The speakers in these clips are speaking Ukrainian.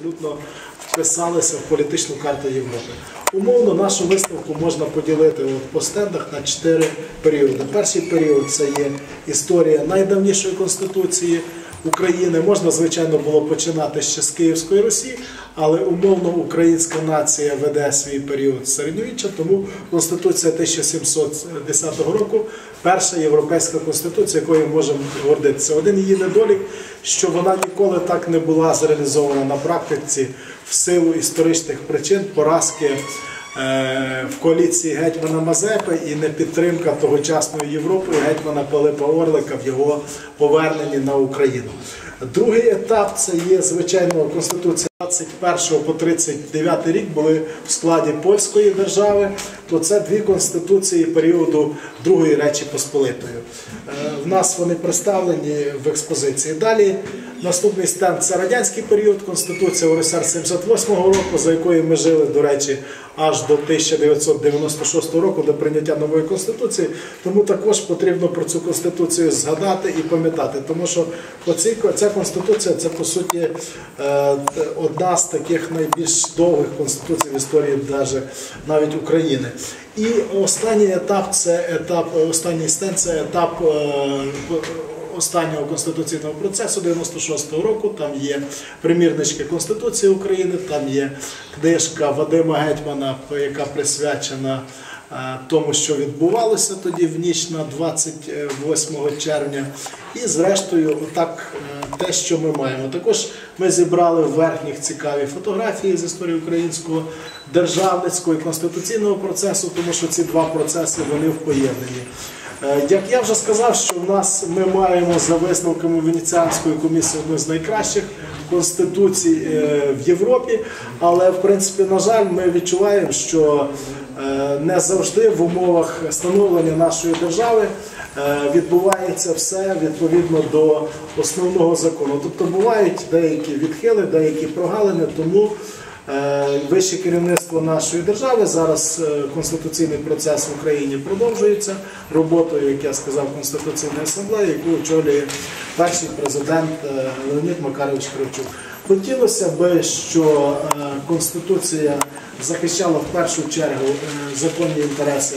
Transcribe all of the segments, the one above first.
абсолютно вписалися в політичну карту Європи. Умовно нашу виставку можна поділити от по стендах на чотири періоди. Перший період це є історія найдавнішої конституції України. Можна, звичайно, було починати ще з Київської Русі, але умовно українська нація веде свій період середньовіччя, тому Конституція 1710 року перша європейська конституція, якою можемо гордитися. Один її недолік, що вона ніколи так не була зреалізована на практиці в силу історичних причин поразки е, в коаліції гетьмана Мазепи і непідтримка тогочасної Європи гетьмана Пилипа Орлика в його поверненні на Україну. Другий етап це є звичайно конституція 21 по 39 рік були в складі польської держави. То це дві конституції періоду Другої Речі Посполитої. Е, В нас вони представлені в експозиції. Далі наступний стенд це радянський період, конституція УРСР 78 року, за якою ми жили, до речі, аж до 1996 року до прийняття нової конституції. Тому також потрібно про цю конституцію згадати і пам'ятати, тому що ця конституція це по суті е, одна з таких найбільш довгих конституцій в історії даже навіть України. І останній етап це етап, останній стенд це етап. е, Останнього конституційного процесу 96-го року там є примірнички Конституції України, там є книжка Вадима Гетьмана, яка присвячена е, тому, що відбувалося тоді в ніч на 28 червня. І зрештою, отак е, те, що ми маємо. Також ми зібрали в верхніх цікаві фотографії з історії українського державницького і конституційного процесу, тому що ці два процеси вони впоєднані. Е, Як я вже сказав, що в нас ми маємо за висновками Венеціанської комісії одну з найкращих конституцій е, в Європі, але в принципі, на жаль, ми відчуваємо, що е, не завжди в умовах становлення нашої держави е, відбувається все відповідно до основного закону. Тобто бувають деякі відхили, деякі прогалини, тому. Е, Вище керівництво нашої держави зараз е, конституційний процес в Україні продовжується роботою, як я сказав, Конституційної асамблеї, яку очолює перший президент е, Леонід Макарович Кравчук. Хотілося би, що е, Конституція захищала в першу чергу е, законні інтереси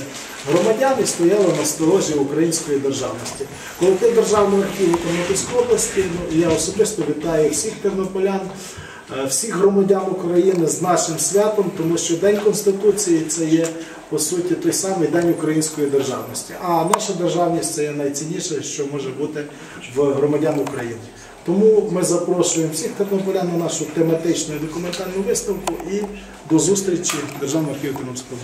громадян і стояла на сторожі української державності. Колектив Державного архіву Тернопільської області, ну, я особисто вітаю всіх тернополян. Е, всіх громадян України з нашим святом, тому що День Конституції це є по суті той самий день української державності. А наша державність це є найцінніше, що може бути в громадян України. Тому ми запрошуємо всіх тернополян на нашу тематичну і документальну виставку і до зустрічі в Державному архіві Тернопільського.